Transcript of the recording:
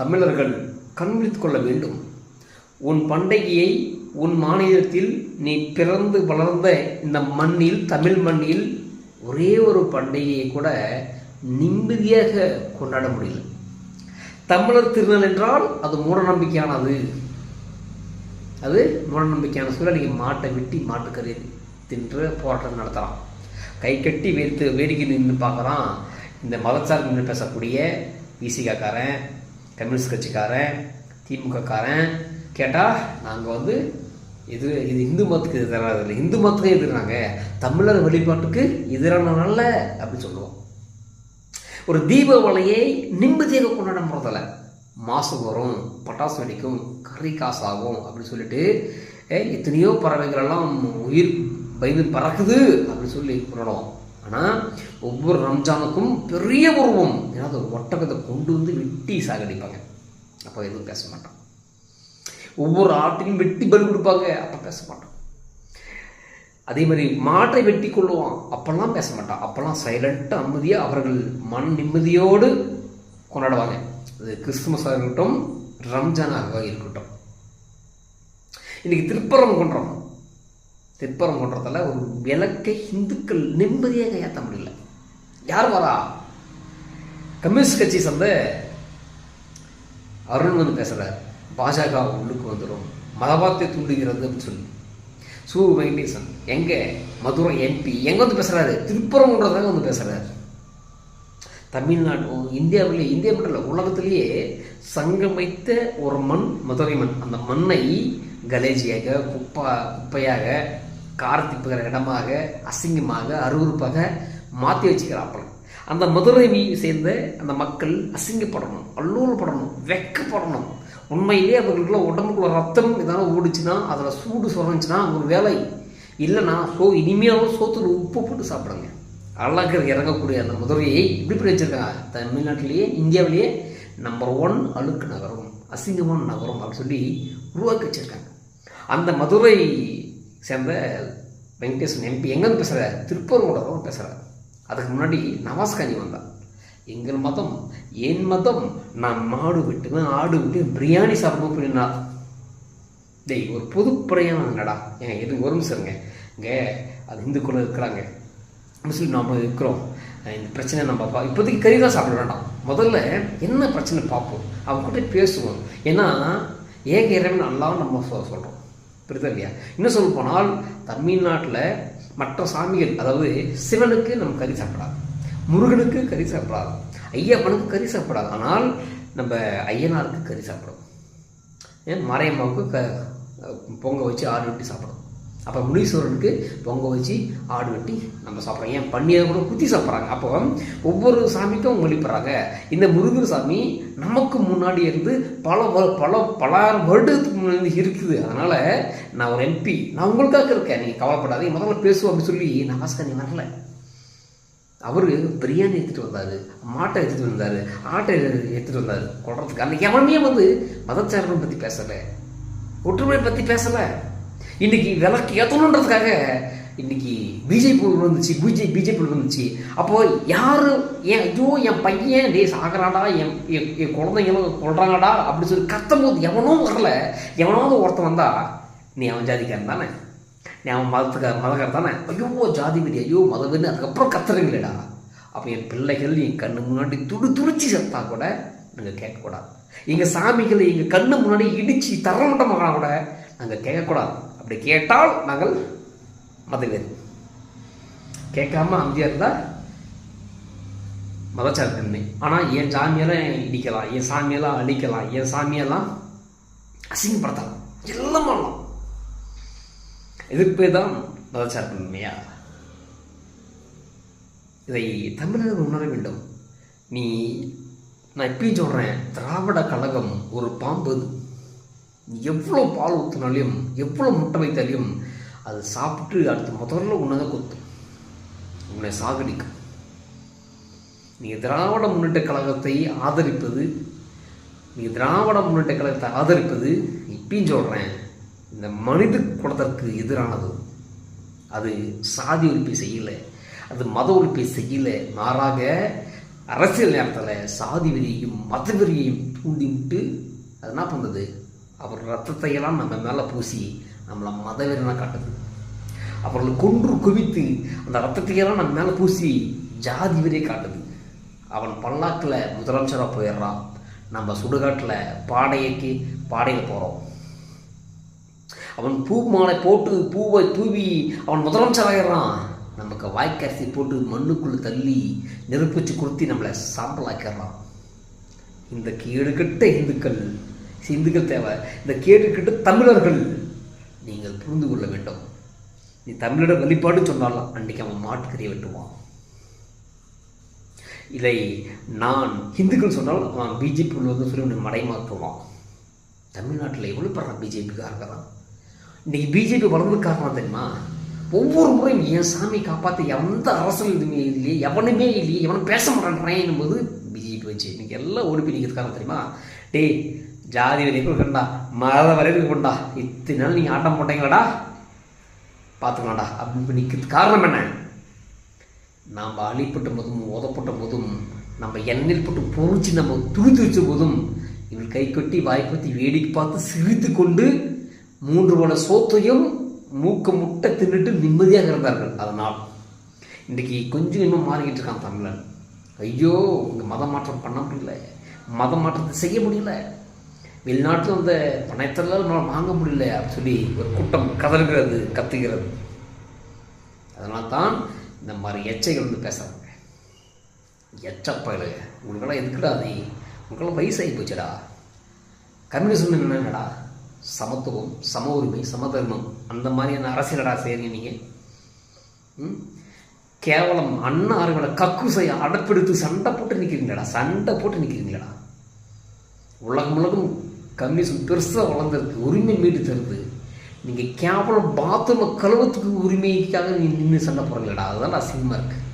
தமிழர்கள் கண்விழித்து கொள்ள வேண்டும். உன் பண்டிகையை உன் மாநிலத்தில் நீ பிறந்து வளர்ந்த இந்த மண்ணில் தமிழ் மண்ணில் ஒரே ஒரு பண்டிகையை கூட நிம்மதியாக கொண்டாட முடியல. தமிழர் திருநாள் என்றால் அது மூடநம்பிக்கையானது. அது மூடநம்பிக்கையான சூழல் நீங்கள் மாட்டை வெட்டி மாட்டுக்கறி தின்று போராட்டம் நடத்தலாம். கை கட்டி வைத்து வேடிக்கை நின்று பார்க்குறான் இந்த மதச்சார் நின்று பேசக்கூடிய விசிகாக்காரன் கம்யூனிஸ்ட் கட்சிக்காரன் திமுகக்காரன். கேட்டால் நாங்கள் வந்து இது இது இந்து மதத்துக்கு எதிரானது இல்லை. இந்து மதத்துக்கு எதிராங்க தமிழர் வழிபாட்டுக்கு எதிரானவங்கள அப்படின்னு சொல்லுவோம். ஒரு தீபாவளியை நிம்மதியாக கொண்டாட போகிறதில்ல மாசம் வரும் பட்டாசு வெடிக்கும் கறி காசாகும் அப்படின்னு சொல்லிட்டு ஏ, எத்தனையோ பறவைகளெல்லாம் உயிர் பயந்து பறக்குது அப்படின்னு சொல்லி கொண்டாடுவோம். ஆனால் ஒவ்வொரு ரம்ஜானுக்கும் பெரிய உருவம். ஏதாவது ஒரு ஒட்டகத்தை கொண்டு வந்து வெட்டி சாகடிப்பாங்க. அப்போ எதுவும் பேச மாட்டோம். ஒவ்வொரு ஆட்டையும் வெட்டி பலி கொடுப்பாங்க. அப்போ பேச மாட்டோம். அதே மாதிரி மாட்டை வெட்டி கொள்ளுவான். அப்பெல்லாம் பேச மாட்டான். அப்பெல்லாம் சைலண்ட்டாக அமைதியாக அவர்கள் மன நிம்மதியோடு கொண்டாடுவாங்க. அது கிறிஸ்துமஸாக இருக்கட்டும் ரம்ஜானாக இருக்கட்டும். இன்றைக்கி திருப்பரம் கொண்டோம் திருப்பரம் கொன்றதில் ஒரு விளக்கை இந்துக்கள் நிம்மதியாக ஏற்ற முடியல. யார் வரா கம்யூனிஸ்ட் கட்சி சேர்ந்த அருண் வந்து பேசுகிறார் பாஜக உள்ளுக்கு வந்துடும் மதவாத்தை தூண்டுகிறது அப்படின்னு சொல்லி. சு வெங்கடேசன் எங்கே? மதுரை எம்பி எங்கே வந்து பேசுறாரு? திருப்பரங்குன்றதாக வந்து பேசுகிறாரு தமிழ்நாடு இந்தியாவிலே இந்தியா மட்டும் இல்லை உலகத்திலேயே சங்கமித்த ஒரு மண் மதுரை மண். அந்த மண்ணை கலேஜியாக குப்பா குப்பையாக கார்த்திப்புகிற இடமாக அசிங்கமாக அருவருப்பாக மாற்றி வச்சுக்கிறாப்பல. அந்த மதுரை சேர்ந்த அந்த மக்கள் அசிங்கப்படணும் அல்லூரப்படணும் வெக்கப்படணும். உண்மையிலே அவர்களுக்குள்ள உடம்புக்குள்ள ரத்தம் இதெல்லாம் ஓடிச்சுன்னா அதில் சூடு சுரந்துச்சுன்னா ஒரு வேலை. இல்லைன்னா சோ இனிமையாகவும் சோத்துல உப்பு போட்டு சாப்பிடுங்க. அழகர் இறங்கக்கூடிய அந்த மதுரையை இப்படி இப்படி வச்சிருக்காங்க. தமிழ்நாட்டிலேயே இந்தியாவிலேயே நம்பர் ஒன் அழுக்கு நகரம் அசிங்கமான நகரம் அப்படின்னு சொல்லி உருவாக்கி வச்சிருக்காங்க. அந்த மதுரை சேர்ந்த வெங்கடேசன் எம்பி எங்கேருந்து பேசுகிறார் திருப்பரங்குன்றதான் பேசுகிறார் அதுக்கு முன்னாடி நவாஸ்கானி வந்தார். எங்கள் மதம் என் மதம் நான் மாடு விட்டுவேன் ஆடு விட்டு பிரியாணி சாப்பிடுவோம் அப்படின்னா டேய் ஒரு பொது பிரயாணம் நடா ஏங்க எதுக்கு ஒரு நிமிஷம் இருங்க. இங்கே அது இந்துக்குள்ள இருக்கிறாங்க. முஸ்லீம் நம்ம இருக்கிறோம். இந்த பிரச்சனை நம்ம பா இப்போதைக்கு கறி தான் சாப்பிட வேண்டாம். முதல்ல என்ன பிரச்சனை பார்ப்போம்? அவங்க கூட பேசுவோம். ஏன்னா ஏக இறைவன் நல்லா நம்ம சொல்கிறோம் புரியுதா இல்லையா இன்னும் சொல்ல போனால் தமிழ்நாட்டில் மற்ற சாமிகள் அதாவது சிவனுக்கு நம்ம கறி சாப்பிடாது முருகனுக்கு கறி சாப்பிடாது ஐயப்பனுக்கு கறி சாப்பிடாது. ஆனால் நம்ம ஐயனாருக்கு கறி சாப்பிடும். ஏன்? மாரியம்மாவுக்கு க பொங்க வச்சு ஆடு ரொட்டி சாப்பிடும். அப்போ முனீஸ்வரனுக்கு பொங்க வச்சு ஆடு வெட்டி நம்ம சாப்பிட்றோம். ஏன்? பன்னியை கூட குத்தி சாப்பிட்றாங்க. அப்போ ஒவ்வொரு சாமிக்கும் வழிபடுறாங்க இந்த முருகர் சாமி நமக்கு முன்னாடி இருந்து பல வ- பல பலாயிரம் வருடத்துக்கு முன்னாடி இருக்குது. அதனால் நான் ஒரு எம்பி நான் உங்களுக்காக இருக்கேன். நீங்கள் கவலைப்படாதீங்க. முதல்ல பேசுவோம் அப்படின்னு சொல்லி நவாஸ்கானி வரல. அவர் பிரியாணி எடுத்துகிட்டு வந்தார். மாட்டை எடுத்துகிட்டு வந்தார். ஆட்டை எடுத்துகிட்டு வந்தார். கொள்றதுக்கு அந்த எவனையும் வந்து மதச்சாரணம் பற்றி பேசலை. ஒற்றுமையை பற்றி பேசலை. இன்னைக்கு விளக்கு ஏற்றணுன்றதுக்காக இன்னைக்கு பிஜேபி வந்துச்சு பிஜே பிஜேபி வந்துச்சு. அப்போ யார் ஏன் ஐயோ என் பையன் டே சாகுறாடா என் என் என் குழந்தைங்களும் கொள்றாங்கடா அப்படின்னு சொல்லி கத்தும் போது எவனோ வரல. எவனாவது ஒருத்தன் வந்தா நீ அவன் ஜாதிக்காரன் தானே? நீ அவன் மதத்துக்கார மதக்காரன் தானே? ஐயோ ஜாதி வெறி ஐயோ மத வெறி அதுக்கப்புறம் கத்துறீங்களேடா. அப்போ என் பிள்ளைகள் என் கண்ணு முன்னாடி துடு துடிச்சு செத்தா கூட நீங்கள் கேட்கக்கூடாது. எங்கள் சாமிகளை எங்கள் கண்ணு முன்னாடி இடித்து தரமட்டமாக கூட நாங்கள் கேட்கக்கூடாது. அப்படி கேட்டால் நாங்கள் மதவெறி கேட்காம அமைதியாக இருந்தால் மதச்சார்பின்மை ஆனால் என் சாமியெல்லாம் இடிக்கலாம் என் சாமியெல்லாம் அழிக்கலாம் என் சாமியெல்லாம் அசிங்கப்படுத்தலாம். எல்லாம் பண்ணலாம். எதிர்ப்பே தான் மதச்சார்பின்மையா இதை தமிழர்கள் உணர வேண்டும். நீ நான் இப்பயும் சொல்கிறேன் திராவிட கழகம் ஒரு பாம்பு எவ்வளோ பால் ஊற்றினாலையும் எவ்வளோ முட்டை வைத்தாலையும் அது சாப்பிட்டு அடுத்து முதல்ல உன்னை தான் கொத்தும். உன்னை சாகடிக்கும். நீ திராவிட முன்னேற்ற கழகத்தை ஆதரிப்பது நீ திராவிட முன்னேற்ற கழகத்தை ஆதரிப்பது இப்பயும் சொல்கிறேன் இந்த மனித குலத்திற்கு எதிரானது. அது சாதி ஒழிப்பை செய்யலை அது மத ஒழிப்பை செய்யலை. மாறாக அரசியல் நேரத்தில் சாதி வெறியையும் மத வெறியையும் தூண்டிவிட்டு அது என்ன பண்ணுறது அவர் ரத்தத்தையெல்லாம் நம்ம மேலே பூசி நம்மளை மதவெறினா காட்டுது. அவர்களை கொன்று குவித்து அந்த ரத்தத்தையெல்லாம் நம்ம மேலே பூசி ஜாதி வெறியை காட்டுது. அவன் பல்லாக்கில் முதலமைச்சராக போயிடுறான். நம்ம சுடுகாட்டில் பாடையக்கு பாடையில் போகிறோம் அவன் பூ மாலை போட்டு பூவை தூவி அவன் முதலமைச்சராகிறான் நமக்கு வாய்க்கரிசி போட்டு மண்ணுக்குள்ளே தள்ளி நெருப்பிச்சு கொடுத்து நம்மளை சாம்பலாக்கிறான் இந்த கேடுகட்ட இந்துக்கள் இந்துக்கள் தேவை. இந்த கேட்டுக்கிட்டு தமிழர்கள் நீங்கள் புரிந்து கொள்ள வேண்டும். நீ தமிழோட வெளிப்பாடு சொன்னாலும் அன்றைக்கி அவன் மாட்டுக்கறியை வெட்டுவான். இதை நான் இந்துக்கள் சொன்னால் அவன் பிஜேபி வந்து சொல்லி உன்னை மடைமாற்றுவான். தமிழ்நாட்டில் எவ்வளோ படுற பிஜேபிக்காரங்கிறான் இன்னைக்கு பிஜேபி வளர்ந்து காரணம் தெரியுமா? ஒவ்வொரு முறையும் என் சாமி காப்பாற்ற எந்த அரசியல் இதுவுமே இல்லையே எவனுமே இல்லையே எவனும் பேச மாட்டேன்றேன் போது பிஜேபி வச்சு. இன்னைக்கு எல்லாம் ஓடி போய் நிற்கிறது காரணம் தெரியுமா? டேய் ஜாதி வரைக்கும் கண்டா மத வரைக்கும் கொண்டா. இத்தனை நாள் நீங்கள் ஆட்டம் போட்டீங்களாடா? பார்த்துக்கலாம்டா. அப்படின்னு நிற்கிறது காரணம் என்ன? நாம் அழிப்பட்ட போதும் உதப்பட்ட போதும் நம்ம எண்ணெயில் போட்டு பொறிச்சு நம்ம துடித்து வச்ச போதும் இவள் கை கொட்டி வாய்ப்பத்தி வேடிக்கை பார்த்து சிரித்து கொண்டு மூன்று போல சோத்தையும் மூக்க முட்டை தின்னுட்டு நிம்மதியாக இருந்தார்கள். அதனால் இன்றைக்கி கொஞ்சம் இன்னும் மாறிக்கிட்டு இருக்கான் தமிழன். ஐயோ இங்கே மதம் மாற்றம் பண்ண முடியல. மதம் மாற்றத்தை செய்ய முடியல. வெளிநாட்டில் அந்த பணத்தெல்லாம் நம்மளால் வாங்க முடியல அப்படின்னு சொல்லி ஒரு கூட்டம் கதறுகிறது கத்துகிறது. அதனால தான் இந்த மாதிரி எச்சைகள் வந்து பேசுகிறாங்க எச்சப்பயலுங்க உங்களுக்கெல்லாம் எதுக்குடா நீ உங்களுக்கெல்லாம் வயசாகி போச்சுடா. கம்யூனிசம் என்னடா? சமத்துவம் சம உரிமை சமதர்மம் அந்த மாதிரியான அரசியலடா செய்கிறீங்க நீங்கள் ம்? கேவலம் அண்ணா அறிவோட கக்குசை அடப்பெடுத்து சண்டை போட்டு நிற்கிறீங்களா சண்டை போட்டு நிற்கிறீங்களா உலகம் உலகம் கம்யூனிசம் பெருசாக வளர்ந்துருக்கு. உரிமை மீட்டு தருது. நீங்கள் கேவலம் பாத்ரூமை கழுவத்துக்கு உரிமைக்காக நீ நின்று சண்டை போடுறீங்களா அதுதான் அசிங்கமாக இருக்குது